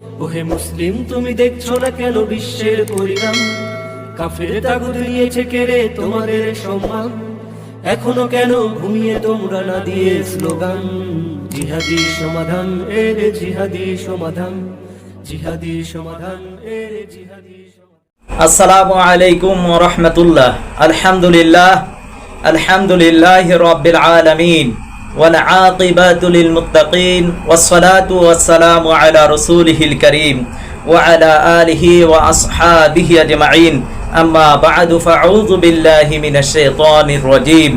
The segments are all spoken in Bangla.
ওহে মুসলিম, তুমি দেখছ না কেন বিশ্বের পরিণাম? কাফের তাগুদ নিয়েছে কেড়ে তোমাদের সম্মান। এখনও কেন ঘুমিয়ে তোমরা না দিয়ে স্লোগান? জিহাদি সমাধান এর জিহাদি সমাধান। জিহাদি সমাধান এর জিহাদি আসসালামু আলাইকুম রহমতুল্লাহ। আলহামদুলিল্লাহ। আলহামদুলিল্লাহ রব্বিল আলামিন। والعاقبة للمتقين والصلاة والسلام على رسوله الكريم وعلى آله وأصحابه أجمعين أما بعد فأعوذ بالله من الشيطان الرجيم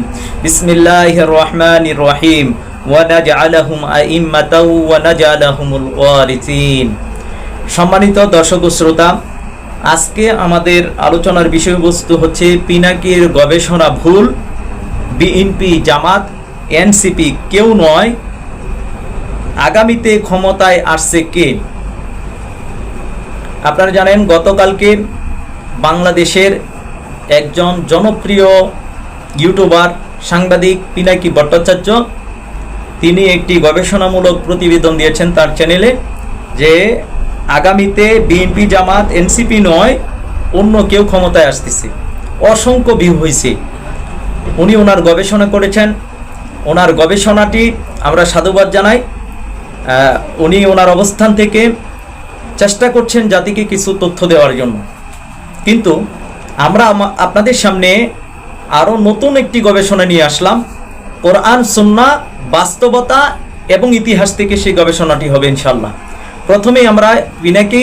بسم الله الرحمن الرحيم ونجعلهم أئمة ونجعلهم الوارثين সম্মানিত দর্শক ও শ্রোতা আজকে আমাদের আলোচনার বিষয়বস্তু হচ্ছে পিনাকির গবেষণা ভুল বিএনপি জামাত এনসিপি কেউ নয়। আগামীতে ক্ষমতায় আসছে কে? আপনারা জানেন গতকালকে বাংলাদেশের একজন জনপ্রিয় ইউটিউবার, সাংবাদিক পিনাকি ভট্টাচার্য, তিনি একটি গবেষণামূলক প্রতিবেদন দিয়েছেন তার চ্যানেলে যে আগামীতে বিএনপি জামাত এনসিপি নয়, অন্য কেউ ক্ষমতায় আসতেছে। অসংখ্য ভিউ হয়েছে উনি ওনার গবেষণা করেছেন। ওনার গবেষণাটি আমরা সাধুবাদ জানাই। উনি ওনার অবস্থান থেকে চেষ্টা করছেন জাতিকে কিছু তথ্য দেওয়ার জন্য। কিন্তু আমরা আপনাদের সামনে আরও নতুন একটি গবেষণা নিয়ে আসলাম। কোরআন, সুন্না, বাস্তবতা এবং ইতিহাস থেকে সেই গবেষণাটি হবে ইনশাল্লাহ প্রথমেই আমরা পিনাকি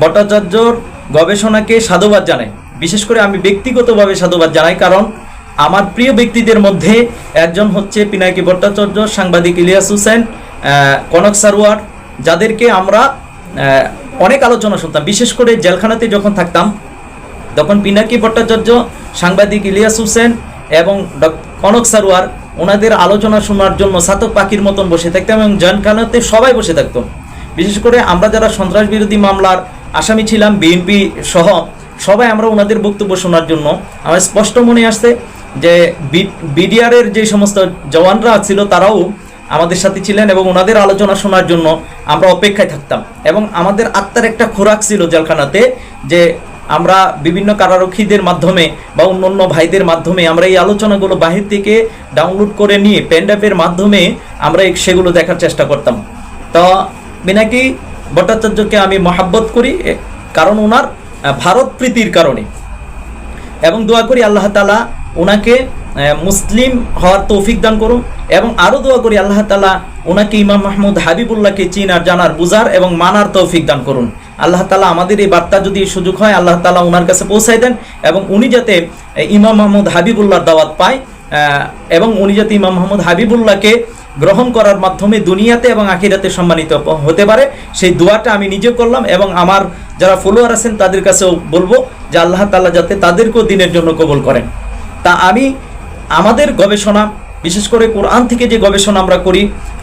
ভট্টাচার্যর গবেষণাকে সাধুবাদ জানাই। বিশেষ করে আমি ব্যক্তিগতভাবে সাধুবাদ জানাই, কারণ আমার প্রিয় ব্যক্তিদের মধ্যে একজন হচ্ছে পিনাকি ভট্টাচার্য, সাংবাদিক ইলিয়াস হোসেন কনক সারোয়ার, যাদেরকে আমরা অনেক আলোচনা শুনতাম। বিশেষ করে জেলখানাতে যখন থাকতাম, তখন পিনাকি ভট্টাচার্য, সাংবাদিক ইলিয়াস হোসেন এবং কনক সারোয়ার, ওনাদের আলোচনা শোনার জন্য সাতক পাখির মতন বসে থাকতাম এবং জনখানাতে সবাই বসে থাকতাম বিশেষ করে আমরা যারা সন্ত্রাস বিরোধী মামলার আসামি ছিলাম, বিএনপি সহ, সবাই আমরা ওনাদের বক্তব্য শোনার জন্য, আমার স্পষ্ট মনে আসছে যে বিডিআরের যে সমস্ত জওয়ানরা ছিল তারাও আমাদের সাথে ছিলেন এবং ওনাদের আলোচনা শোনার জন্য আমরা অপেক্ষায় থাকতাম। এবং আমাদের আত্মার একটা খোরাক ছিল জেলখানাতে যে আমরা বিভিন্ন কারারক্ষীদের মাধ্যমে বা অন্য অন্য ভাইদের মাধ্যমে আমরা এই আলোচনাগুলো বাহির থেকে ডাউনলোড করে নিয়ে পেনড্রাইভের মাধ্যমে আমরা সেগুলো দেখার চেষ্টা করতাম। তো মিনাকি ভট্টাচার্যকে আমি মহাব্বত করি কারণ ওনার ভারত প্রীতির কারণে। এবং দোয়া করি আল্লাহ তালা ওনাকে মুসলিম হওয়ার তৌফিক দান করুন এবং আরও দোয়া করি আল্লাহ তালা ওনাকে ইমাম মাহমুদ হাবিবুল্লাহকে চিনার, জানার বুজার এবং মানার তৌফিক দান করুন। আল্লাহ তালা আমাদের এই বার্তা যদি সুযোগ হয়, আল্লাহ তালা ওনার কাছে পৌঁছায় দেন এবং উনি যাতে ইমাম মাহমুদ হাবিবুল্লাহর দাওয়াত পায় এবং উনি যাতে ইমাম মাহমুদ হাবিবুল্লাহকে গ্রহণ করার মাধ্যমে দুনিয়াতে এবং আখিরাতে সম্মানিত হতে পারে, সেই দোয়াটা আমি নিজে করলাম এবং আমার যারা ফলোয়ার আছেন তাদের কাছেও বলব যে আল্লাহ তালা যাতে তাদেরকেও দিনের জন্য কবল করেন। তা আমি আমাদের গবেষণা, বিশেষ করে কোরআন থেকে যে গবেষণা আমরা করি,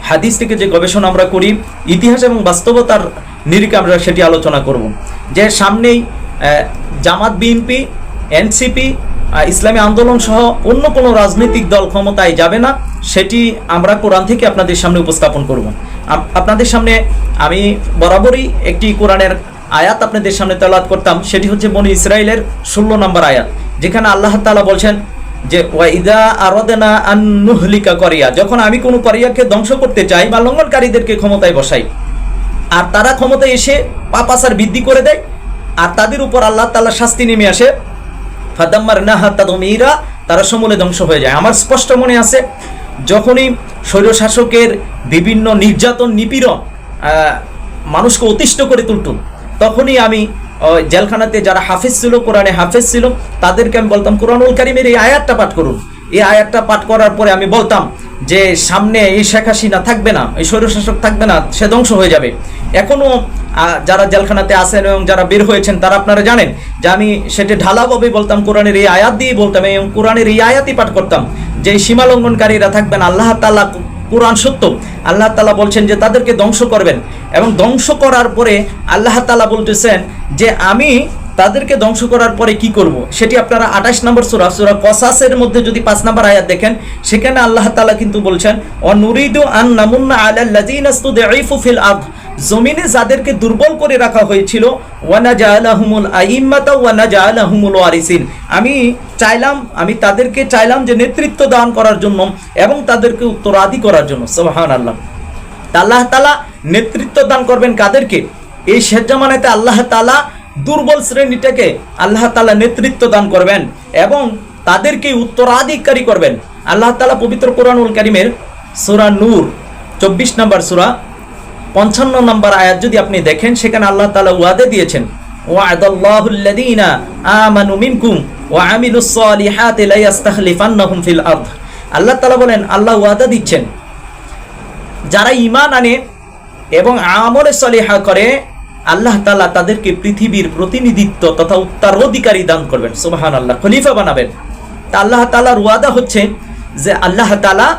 হাদিস থেকে যে গবেষণা আমরা করি, ইতিহাস এবং বাস্তবতার নিরিখে আমরা সেটি আলোচনা করব। যে সামনেই জামাত বিএনপি, এনসিপি ইসলামী আন্দোলন সহ অন্য কোনো রাজনৈতিক দল ক্ষমতায় যাবে না, সেটি আমরা কোরআন থেকে আপনাদের সামনে উপস্থাপন করব। আপনাদের সামনে আমি বরাবরই একটি কোরআনের আয়াত আপনাদের সামনে তেলাত করতাম, সেটি হচ্ছে বনি ইসরায়েলের ষোলো নম্বর আয়াত। যেখানে আল্লাহ তালা বলছেন যে, ওয়াইদা আরদেনা আন্নুহলিকা করিয়া, যখন আমি কোনো করিয়াকে ধ্বংস করতে চাই বা লঙ্ঘনকারীদেরকে ক্ষমতায় বসাই, আর তারা ক্ষমতায় এসে পাপাসার বৃদ্ধি করে দেয়, আর তাদের উপর আল্লাহ তাআলা শাস্তি নেমে আসে, ফাদাম্মার না হাত্তাদমিরা তারা সমূলে ধ্বংস হয়ে যায়। আমার স্পষ্ট মনে আছে, যখনই স্বৈরশাসকের বিভিন্ন নির্যাতন নিপীড়ন মানুষকে অতিষ্ঠ করে তুলতুন তখনই আমি জেলখানাতে যারা হাফেজ ছিল, কোরআনে হাফেজ ছিল, তাদেরকে আমি বলতাম, কোরআনুল কারিমের এই আয়াতটা পাঠ করুন। এই আয়াতটা পাঠ করার পরে আমি বলতাম যে, সামনে এই শেখ হাসিনা থাকবে না, এই স্বৈরশাসক থাকবে না, সে ধ্বংস হয়ে যাবে। এখনও যারা জেলখানাতে আছেন এবং যারা বের হয়েছেন, তারা আপনারা জানেন যে, আমি সেটা ঢালাভাবে বলতাম, কোরআনের এই আয়াত দিয়ে বলতাম এবং কোরআনের এই আয়াতই পাঠ করতাম। যে, সীমালঙ্ঘনকারীরা থাকবেন, আল্লাহ তাআলা কোরআন সত্য। আল্লাহ তালা বলছেন যে তাদেরকে ধ্বংস করবেন। এবং ধ্বংস করার পরে আল্লাহ তালা বলতেছেন যে আমি তাদেরকে ধ্বংস করার পরে কি করব? সেটি আপনারা আঠাশ নম্বর সুরা সুরা কসাসের মধ্যে যদি পাঁচ নম্বর আয়াত দেখেন, সেখানে আল্লাহ তালা কিন্তু বলছেন অ নুরিদু আন নামুন্না আল্লাহ ফিল আরদ। জমিনে যাদেরকে দুর্বল করে রাখা হয়েছিল আমি চাইলাম, আমি তাদেরকে চাইলাম যে নেতৃত্ব দান করার জন্য এবং তাদেরকে উত্তরাদি করার জন্য। সোহান আল্লাহ আল্লাহ তালা নেতৃত্ব দান করবেন কাদেরকে? এই শেষ জামানাতে আল্লাহ তালা দুর্বল শ্রেণীটাকে আল্লাহ তালা নেতৃত্ব দান করবেন এবং তাদেরকে উত্তরাধিকারী করবেন। আল্লাহ তালা পবিত্র কোরআনুল কারিমের সুরা নূর, চব্বিশ নম্বর সুরা পঞ্চান্ন নম্বর আয়াত যদি আপনি দেখেন, সেখানে আল্লাহ তালা ওয়াদে দিয়েছেন আল্লাহ বলেন, আল্লাহ ওয়াদা দিচ্ছেন। যারা ঈমান আনে এবং আমলে সলিহা করে, আল্লাহ তাআলা তাদেরকে পৃথিবীর প্রতিনিধিত্ব তথা উত্তরাধিকারী দান করবেন। সুবহানাল্লাহ, খলিফা বানাবেন। তা আল্লাহ তাআলার ওয়াদা হচ্ছে যে আল্লাহ তাআলা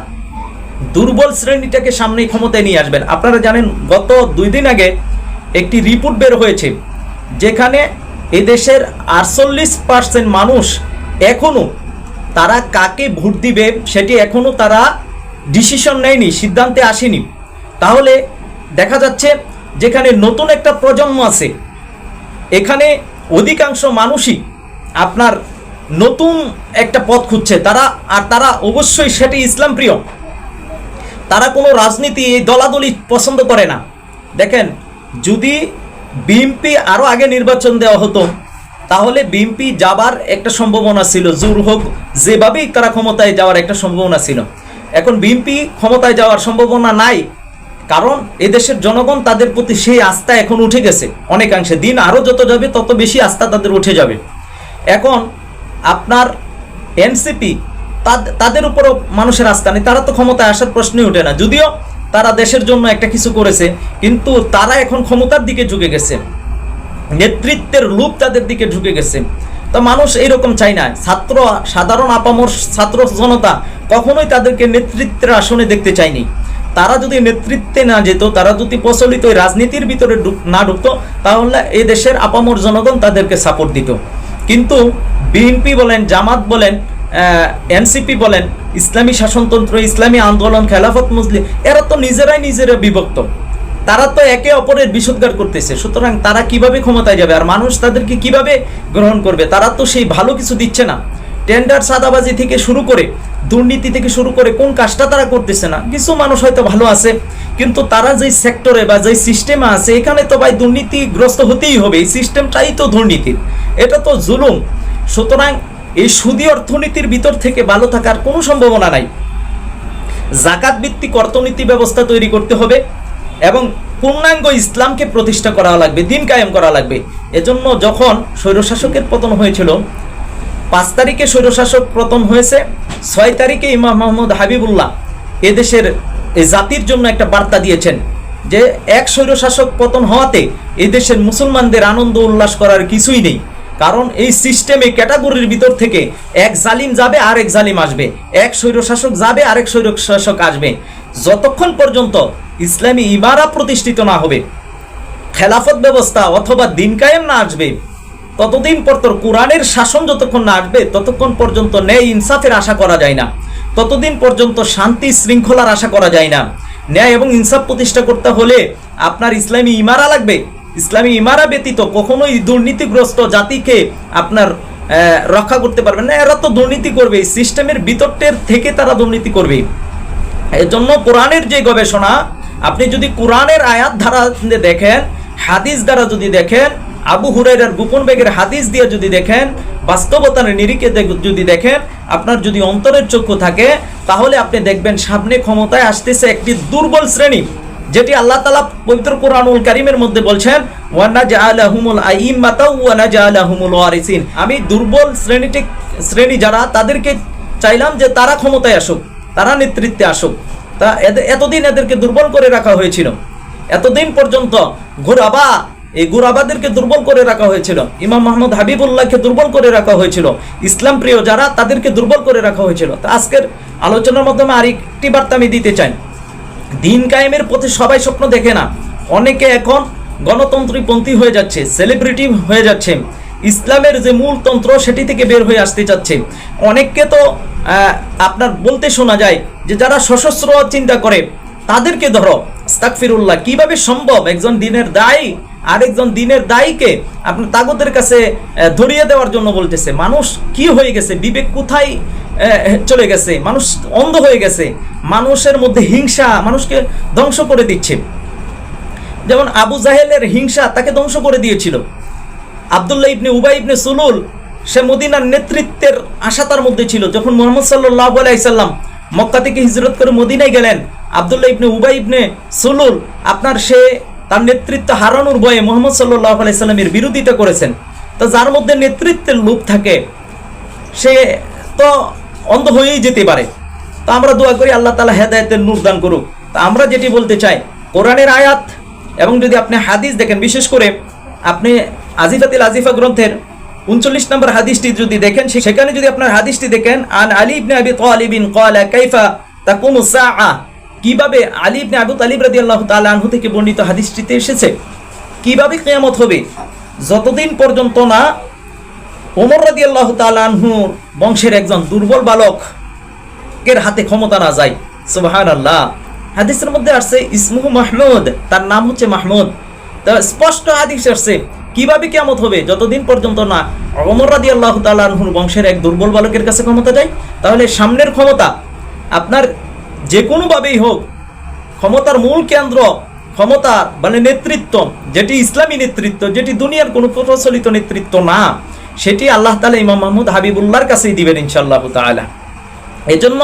দুর্বল শ্রেণীটাকে সামনে ক্ষমতায় নিয়ে আসবেন। আপনারা জানেন, গত দুই দিন আগে একটি রিপোর্ট বের হয়েছে, যেখানে এদেশের আটচল্লিশ পার্সেন্ট মানুষ এখনও তারা কাকে ভোট দিবে সেটি এখনও তারা ডিসিশন নেয়নি, সিদ্ধান্তে আসেনি। তাহলে দেখা যাচ্ছে, যেখানে নতুন একটা প্রজন্ম আছে, এখানে অধিকাংশ মানুষই আপনার নতুন একটা পথ খুঁজছে। তারা, আর তারা অবশ্যই সেটি ইসলাম প্রিয় তারা কোনো রাজনীতি এই দলাদলি পছন্দ করে না। দেখেন, যদি বিএনপি আরও আগে নির্বাচন দেওয়া হতো, তাহলে বিএনপি যাবার একটা সম্ভাবনা ছিল। জোর হোক, যেভাবেই তারা ক্ষমতায় যাওয়ার একটা সম্ভাবনা ছিল। এখন বিএনপি ক্ষমতায় যাওয়ার সম্ভাবনা নাই, কারণ এদেশের জনগণ তাদের প্রতি সেই আস্থা এখন উঠে গেছে। অনেকাংশে দিন আরও যত যাবে, তত বেশি আস্থা তাদের উঠে যাবে। এখন আপনার এনসিপি তাদের উপরও মানুষের আস্থা নেই। তারা তো ক্ষমতায় আসার প্রশ্নই ওঠে না। যদিও তারা দেশের জন্য একটা কিছু করেছে, কিন্তু তারা এখন ক্ষমতার দিকে ঝুঁকে গেছে। নেতৃত্বের রূপ তাদের দিকে ঢুকে গেছে। তো মানুষ এইরকম চাই না। ছাত্র, সাধারণ আপামর, ছাত্র জনতা কখনোই তাদেরকে নেতৃত্বের আসনে দেখতে চায়নি। তারা যদি নেতৃত্বে না যেত, তারা যদি প্রচলিত রাজনীতির ভিতরে না ঢুকতো তাহলে এই দেশের আপামর জনগণ তাদেরকে সাপোর্ট দিত। কিন্তু বিএনপি বলেন, জামাত বলেন এনসিপি বলেন, ইসলামী শাসনতন্ত্র, ইসলামী আন্দোলন, খেলাফত মুসলিম, এরা তো নিজেরাই নিজেরা বিভক্ত। তারা তো একে অপরের বিষোদ্গার করতেছে। সুতরাং তারা কীভাবে ক্ষমতায় যাবে আর মানুষ তাদেরকে কীভাবে গ্রহণ করবে? তারা তো সেই ভালো কিছু দিচ্ছে না। টেন্ডার সাদাবাজি থেকে শুরু করে, দুর্নীতি থেকে শুরু করে কোন কাজটা তারা করতেছে না। কিছু মানুষ হয়তো ভালো আছে, কিন্তু তারা যেই সেক্টরে বা যেই সিস্টেমে আছে, এখানে তো ভাই দুর্নীতিগ্রস্ত হতেই হবে। এই সিস্টেমটাই তো দুর্নীতির। এটা তো জুলুম। সুতরাং এই সুদী অর্থনীতির ভিতর থেকে ভালো থাকার কোনো সম্ভাবনা নাই। জাকাত ভিত্তিক অর্থনীতি ব্যবস্থা তৈরি করতে হবে এবং পূর্ণাঙ্গ ইসলামকে প্রতিষ্ঠা করা লাগবে, দিন কায়েম করা লাগবে। এজন্য যখন স্বৈরশাসকের পতন হয়েছিল, পাঁচ তারিখে স্বৈরশাসক পতন হয়েছে, ছয় তারিখে ইমাম মোহাম্মদ হাবিবুল্লাহ এদেশের এই জাতির জন্য একটা বার্তা দিয়েছেন যে এক স্বৈরশাসক পতন হওয়াতে এদেশের মুসলমানদের আনন্দ উল্লাস করার কিছুই নেই। কারণ এই সিস্টেমে ক্যাটাগরির ভিতর থেকে এক জালিম যাবে আর এক জালিম আসবে। এক স্বৈরশাসক যাবে আর আরেক স্বৈরশাসক আসবে। যতক্ষণ পর্যন্ত ইসলামী ইমারা প্রতিষ্ঠিত না হবে, খেলাফত ব্যবস্থা অথবা দিন কায়েম না আসবে, ততদিন পর্যন্ত কোরআনের শাসন যতক্ষণ না আসবে, ততক্ষণ পর্যন্ত ন্যায় ইনসাফের আশা করা যায় না। ততদিন পর্যন্ত শান্তি শৃঙ্খলার আশা করা যায় না। ন্যায় এবং ইনসাফ প্রতিষ্ঠা করতে হলে আপনার ইসলামী ইমারা লাগবে। ইসলামী ইমারা ব্যতীত কখনোই দুর্নীতিগ্রস্ত জাতিকে আপনার রক্ষা করতে পারবেন না। এরা তো দুর্নীতি করবে সিস্টেমের ভিতরটের থেকে তারা দুর্নীতি করবে। এর জন্য কোরআনের যে গবেষণা, আপনি যদি কোরআনের আয়াত ধারা দেখেন, হাদিস দ্বারা যদি দেখেন, আবু হুরাইরার গোপন বেগের হাদিস দিয়ে যদি দেখেন, বাস্তবতার নিরিখে যদি দেখেন, আপনার যদি অন্তরের চক্ষু থাকে, তাহলে আপনি দেখবেন সামনে ক্ষমতায় আসতেছে একটি দুর্বল শ্রেণি। যেটি আল্লাহ তালা পবিত্র কোরআনুল কারিমের মধ্যে বলছেন আমি দুর্বল শ্রেণীটি শ্রেণি যারা, তাদেরকে চাইলাম যে তারা ক্ষমতায় আসুক, তারা নেতৃত্বে আসুক। তা এতদিন এদেরকে দুর্বল করে রাখা হয়েছিল। এতদিন পর্যন্ত ঘোরাবা, এই গুরাবাদেরকে দুর্বল করে রাখা হয়েছিল। ইমাম মোহাম্মদ হাবিবুল্লাহকে দুর্বল করে রাখা হয়েছিল। ইসলাম প্রিয় যারা, তাদেরকে দুর্বল করে রাখা হয়েছিল। তা আজকের আলোচনার মাধ্যমে আরেকটি বার্তা আমি দিতে চাই। দিন কায়েমের প্রতি সবাই স্বপ্ন দেখে না। অনেকে এখন গণতন্ত্রীপন্থী হয়ে যাচ্ছে সেলিব্রিটি হয়ে যাচ্ছে। ইসলামের যে মূল তন্ত্র, সেটি থেকে বের হয়ে আসতে চাচ্ছে। অনেককে তো আপনার বলতে শোনা যায় যে যারা সশস্ত্র চিন্তা করে, তাদেরকে ধরো, আস্তাগফিরুল্লাহ, কীভাবে সম্ভব একজন দিনের দায়ী আরেকজন দিনের দায়ীকে আপনার তাগতের কাছে ধরিয়ে দেওয়ার জন্য বলতেছে, মানুষ কি হয়ে গেছে? বিবেক কোথায় চলে গেছে? মানুষ অন্ধ হয়ে গেছে? মানুষের মধ্যে হিংসা মানুষকে ধ্বংস করে দিচ্ছে। যেমন আবু জাহেলের হিংসা তাকে ধ্বংস করে দিয়েছিল। আবদুল্লাহ ইবনে উবাই ইবনে সুলুল, সে মদিনার নেতৃত্বের আশা তার মধ্যে ছিল। যখন মোহাম্মদ সাল্লাহ আলাইসাল্লাম মক্কা থেকে হিজরত করে মদিনায় গেলেন, আবদুল্লাহ ইবনে উবাই ইবনে সুলুল, আপনার সে তার নেতৃত্ব হারানোর ভয়ে মোহাম্মদ সাল্লাহ আলাইসাল্লামের বিরোধিতা করেছেন। তো যার মধ্যে নেতৃত্বের লোভ থাকে, সে তো অন্ধ হয়েই যেতে পারে। তা আমরা দোয়া করি আল্লাহ তালা হেদায়তের নূর দান করুক। তা আমরা যেটি বলতে চাই, কোরআনের আয়াত এবং যদি আপনি হাদিস দেখেন, বিশেষ করে আপনি আজিফাতিল আজিফা গ্রন্থের উনচল্লিশ নম্বর হাদিসটি যদি দেখেন সেখানে যদি আপনার হাদিসটি দেখেন, আন আলী ইবনে আবি তালিবিন ক্বালা কাইফা তাকুমু সাআ কীভাবে আলী ইবনে আবু তালিব রাদিয়াল্লাহু তাআলা আনহু থেকে বর্ণিত হাদিসটিতে এসেছে? কীভাবে কিয়ামত হবে? যতদিন পর্যন্ত না ওমর রাদি আল্লাহ তালানহুর বংশের একজন দুর্বল বালক এর হাতে ক্ষমতা না যায়। সুবাহান আল্লাহ হাদিসের মধ্যে আসছে ইসমুহ মাহমুদ, তার নাম হচ্ছে মাহমুদ। তা স্পষ্ট হাদিস আসছে, কীভাবে কেমত হবে? যতদিন পর্যন্ত না ওমর রাদি আল্লাহ তালানহুর বংশের এক দুর্বল বালকের কাছে ক্ষমতা যায়, তাহলে সামনের ক্ষমতা আপনার যে কোনোভাবেই হোক, ক্ষমতার মূল কেন্দ্র ক্ষমতা মানে নেতৃত্ব, যেটি ইসলামী নেতৃত্ব, যেটি দুনিয়ার কোনো প্রচলিত নেতৃত্ব না, সেটি আল্লাহ তালা ইমাম মাহমুদ হাবিবুল্লাহর কাছেই দিবেন ইনশাআল্লাহ তাআলা। এই জন্য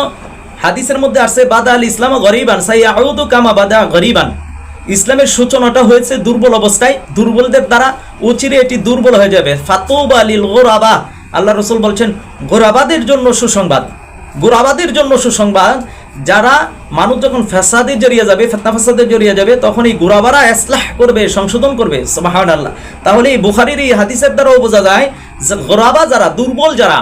হাদিসের মধ্যে আসছে, বাদা আল ইসলাম গরিবান সাই আউদু কামা বাদা গরিবান। ইসলামের সূচনাটা হয়েছে দুর্বল অবস্থায়, দুর্বলদের দ্বারা অচিরে এটি দুর্বল হয়ে যাবে। ফাতুবা লিল গোরাবা, আল্লাহ রসুল বলছেন, গোরাবাদের জন্য সুসংবাদ। গোরাবাদের জন্য সুসংবাদ যারা মানুষ যখন ফ্যাসাদে জড়িয়ে যাবে, ফেতনা ফ্যাসাদে জড়িয়ে যাবে, তখন এই গোরাবারা এসলাহ করবে, সংশোধন করবে সুবহান আল্লাহ তাহলে এই বুখারির এই হাদিসের দ্বারাও বোঝা যায় যে গোরাবা যারা, দুর্বল যারা,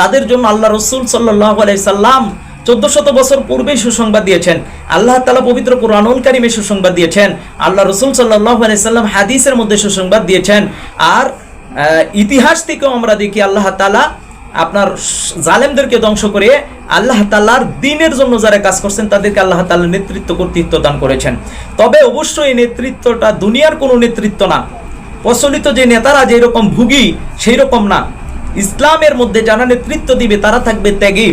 তাদের জন্য আল্লাহ রসুল সাল্লাহ সাল্লাম চোদ্দ শত বছর পূর্বে সুসংবাদ দিয়েছেন। আল্লাহ তালা পবিত্র কোরআনুল কারিমে সুসংবাদ দিয়েছেন। আল্লাহ রসুল সাল্লাহ সাল্লাম হাদিসের মধ্যে সুসংবাদ দিয়েছেন। আর ইতিহাস থেকেও আমরা দেখি আল্লাহ তালা আপনার জালেমদেরকে ধ্বংস করে আল্লাহ তাল্লাহর দিনের জন্য যারা কাজ করছেন, তাদেরকে আল্লাহ তাল্লাহ নেতৃত্ব, কর্তৃত্ব দান করেছেন। তবে অবশ্যই এই নেতৃত্বটা দুনিয়ার কোনো নেতৃত্ব না। প্রচলিত যে নেতারা যেরকম ভুগি সেই রকম না। ইসলামের মধ্যে যারা নেতৃত্ব দিবে, তারা থাকবে ত্যাগী।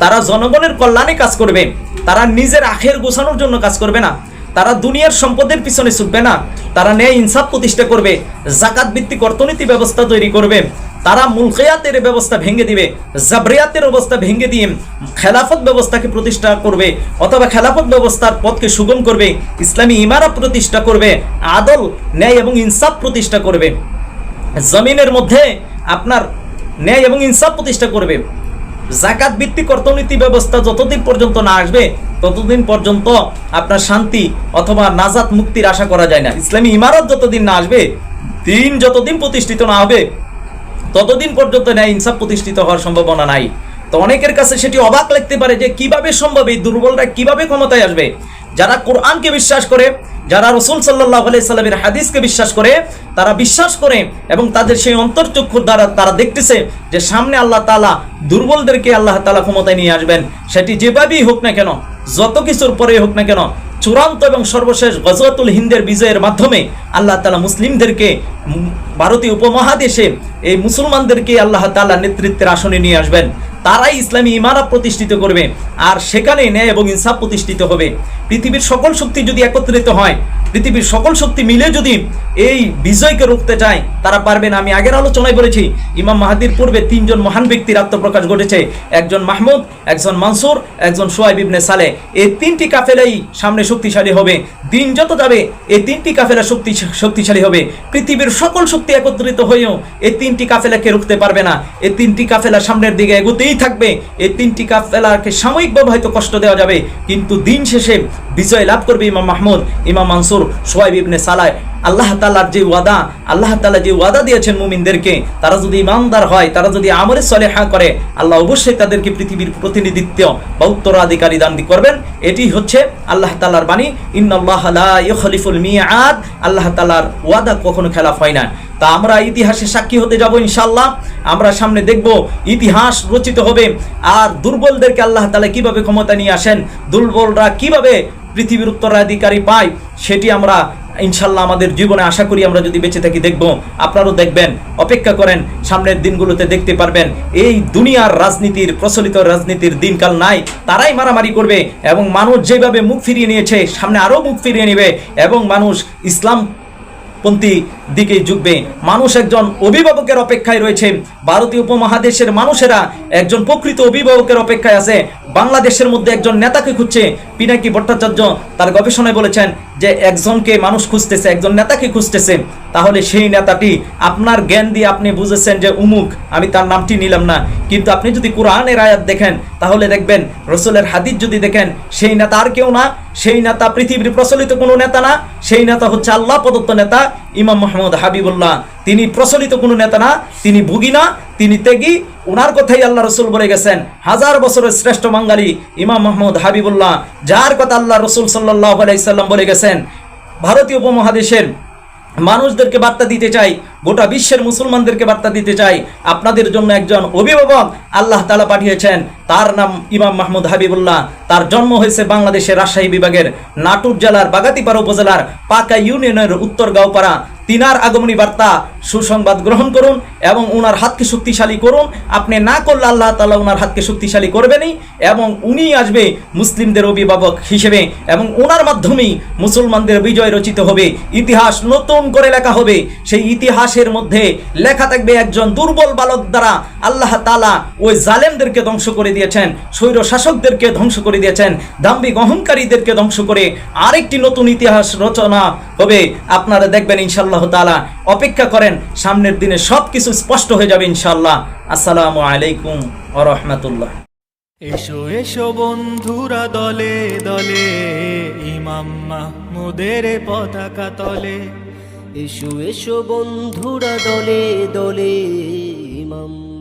তারা জনগণের কল্যাণে কাজ করবে। তারা নিজের আখের গোছানোর জন্য কাজ করবে না। তারা দুনিয়ার সম্পদের পিছনে ছুটবে না। তারা ন্যায় ইনসাফ প্রতিষ্ঠা করবে। জাকাত ভিত্তিক অর্থনীতি ব্যবস্থা তৈরি করবে। তারা মুলকিয়াতের ব্যবস্থা ভেঙে দিবে, জাবরিয়াতের অবস্থা ভেঙে দিয়ে খেলাফত ব্যবস্থাকে প্রতিষ্ঠা করবে অথবা খেলাফত ব্যবস্থার পথকে সুগম করবে, ইসলামী ইমারত প্রতিষ্ঠা করবে, আদল, ন্যায় এবং ইনসাফ প্রতিষ্ঠা করবে। জমিনের মধ্যে আপনার ন্যায় এবং ইনসাফ প্রতিষ্ঠা করবে। জাকাত ভিত্তিক অর্থনীতি ব্যবস্থা যতদিন পর্যন্ত না আসবে, ততদিন পর্যন্ত আপনার শান্তি অথবা নাজাত মুক্তির আশা করা যায় না। ইসলামী ইমারত যতদিন না আসবে, দিন যতদিন প্রতিষ্ঠিত না হবে ততদিন পর্যন্ত ন্যায় ইনসাফ প্রতিষ্ঠিত হওয়ার সম্ভাবনা নাই। তো অনেকের কাছে সেটি অবাক লাগতে পারে যে কীভাবে সম্ভব এই দুর্বলরা কীভাবে ক্ষমতায় আসবে। যারা কোরআনকে বিশ্বাস করে, যারা রসুল সাল্লাহ সাল্লামের হাদিসকে বিশ্বাস করে, তারা বিশ্বাস করে এবং তাদের সেই অন্তর্চক্ষুর দ্বারা তারা দেখতেছে যে সামনে আল্লাহ তালা দুর্বলদেরকে আল্লাহ তালা ক্ষমতায় নিয়ে আসবেন। সেটি যেভাবেই হোক না কেন, যত কিছুর পরে হোক না কেন চূড়ান্ত এবং সর্বশেষ গজওয়াতুল হিন্দের বিজয়ের মাধ্যমে আল্লাহ তালা মুসলিমদেরকে ভারতীয় উপমহাদেশে এই মুসলমানদেরকে আল্লাহ তালা নেতৃত্বের আসনে নিয়ে আসবেন। তারাই ইসলামী ইমারত প্রতিষ্ঠিত করবে আর সেখানে ন্যায় এবং ইনসাফ প্রতিষ্ঠিত হবে। পৃথিবীর সকল শক্তি যদি একত্রিত হয়, পৃথিবীর সকল শক্তি মিলে যদি এই বিজয়কে রুখতে চায়, তারা পারবে না। আমি আগের আলোচনায় বলেছি, ইমাম মাহাদির পূর্বে তিনজন মহান ব্যক্তির আত্মপ্রকাশ ঘটেছে। একজন মাহমুদ, একজন মানসুর, একজন সোয়াইব ইবনে সালে। এই তিনটি কাফেলাই সামনে শক্তিশালী হবে। দিন যত যাবে, এই তিনটি কাফেলা শক্তি, শক্তিশালী হবে। পৃথিবীর সকল শক্তি একত্রিত হয়েও এই তিনটি কাফেলাকে রুখতে পারবে না। এই তিনটি কাফেলা সামনের দিকে এগোতেই থাকবে। এই তিনটি কাপ ফেলারকে সাময়িকভাবে হয়তো কষ্ট দেওয়া যাবে, কিন্তু দিন শেষে বিজয় লাভ করবে ইমাম মাহমুদ, ইমাম মানসুর সোয়াইব ইবনে সালায় আল্লাহ তালার যে ওয়াদা, আল্লাহ তালা যে ওয়াদা দিয়েছেন মুমিনদেরকে, তারা যদি ইমানদার হয়, তারা যদি আমলে সলেহা করে, আল্লাহ অবশ্যই তাদেরকে পৃথিবীর প্রতিনিধিত্ব বা উত্তরাধিকারী দান করবেন। এটি হচ্ছে আল্লাহ তালার বাণী, ইন্নাল্লাহ লা ইউখলিফুল মিয়াদ আল্লাহ তালার ওয়াদা কখনো খেলাফ হয় না। তা আমরা ইতিহাসে সাক্ষী হতে যাব ইনশাল্লাহ আমরা সামনে দেখব ইতিহাস রচিত হবে। আর দুর্বলদেরকে আল্লাহ তালা কীভাবে ক্ষমতা নিয়ে আসেন, দুর্বলরা কীভাবে পৃথিবীর উত্তরাধিকারী পায়, সেটি আমরা ইনশাল্লাহ আমাদের জীবনে আশা করি আমরা যদি বেঁচে থাকি দেখব, আপনারাও দেখবেন, অপেক্ষা করেন, সামনের দিনগুলোতে দেখতে পারবেন, এই দুনিয়ার রাজনীতির, প্রচলিত রাজনীতির দিনকাল নাই, তারাই মারামারি করবে এবং মানুষ যেভাবে মুখ ফিরিয়ে নিয়েছে, সামনে আরও মুখ ফিরিয়ে নেবে এবং মানুষ ইসলাম পন্থী দিকে ঝুঁকবে। মানুষ একজন অভিভাবকের অপেক্ষায় রয়েছে। ভারতীয় উপমহাদেশের মানুষেরা একজন প্রকৃত অভিভাবকের অপেক্ষায় আছে। বাংলাদেশের মধ্যে একজন নেতাকে খুঁজছে পিনাকি ভট্টাচার্য। তার গবেষণায় বলেছেন যে, একজনকে মানুষ খুঁজতেছে, একজন নেতাকে খুঁজতেছে। তাহলে সেই নেতাটি আপনার জ্ঞান দিয়ে আপনি বুঝেছেন যে, উমুক, আমি তার নামটি নিলাম না। কিন্তু আপনি যদি কোরআনের আয়াত দেখেন, তাহলে দেখবেন রসুলের হাদিস যদি দেখেন, সেই নেতা আর কেউ না। সেই নেতা পৃথিবীর প্রচলিত কোনো নেতা না। সেই নেতা হচ্ছে আল্লাহ প্রদত্ত নেতা, ইমাম মোহাম্মদ হাবিবুল্লাহ। তিনি প্রচলিত কোনো নেতা না, তিনি ভুগি না, তিনি তেগি ওনার কথাই আল্লাহ রসুল বলে গেছেন, হাজার বছরের শ্রেষ্ঠ বাঙালি ইমাম মোহাম্মদ হাবিবুল্লাহ, যার কথা আল্লাহ রসুল সাল্লাহ আলাইসাল্লাম বলে গেছেন। ভারতীয় উপমহাদেশের মানুষদেরকে বার্তা দিতে চাই, গোটা বিশ্বের মুসলমানদেরকে বার্তা দিতে চাই, আপনাদের জন্য একজন অভিভাবক আল্লাহ তালা পাঠিয়েছেন। তার নাম ইমাম মাহমুদ হাবিবুল্লাহ। তার জন্ম হয়েছে বাংলাদেশের রাজশাহী বিভাগের নাটুর জেলার বাগাতিপাড়া উপজেলার পাকা ইউনিয়নের উত্তর গাঁওপাড়া। তিনার আগমনী বার্তা সুসংবাদ গ্রহণ করুন এবং ওনার হাতকে শক্তিশালী করুন। আপনি না করলে আল্লাহ তালা ওনার হাতকে শক্তিশালী করবেনই এবং উনি আসবে মুসলিমদের অভিভাবক হিসেবে এবং ওনার মাধ্যমেই মুসলমানদের বিজয় রচিত হবে। ইতিহাস নতুন করে লেখা হবে। সেই ইতিহাসের মধ্যে লেখা থাকবে একজন দুর্বল বালক দ্বারা আল্লাহ তালা ওই জালেমদেরকে ধ্বংস করে দিয়েছেন, স্বৈর শাসকদেরকে ধ্বংস করে দিয়েছেন, দাম্ভিক অহংকারীদেরকে ধ্বংস করে আরেকটি নতুন ইতিহাস রচনা হবে। আপনারা দেখবেন ইনশাল্লাহ তালা অপেক্ষা করেন, সামনের দিনে সব কিছু স্পষ্ট হয়ে যাবে ইনশাল্লাহ আসসালামু আলাইকুম ও রহমতুল্লাহ। এসো এসো বন্ধুরা, দলে দলে, ইমাম মাহমুদের পতাকা তলে। এসো এসো বন্ধুরা, দলে দলে, ইমাম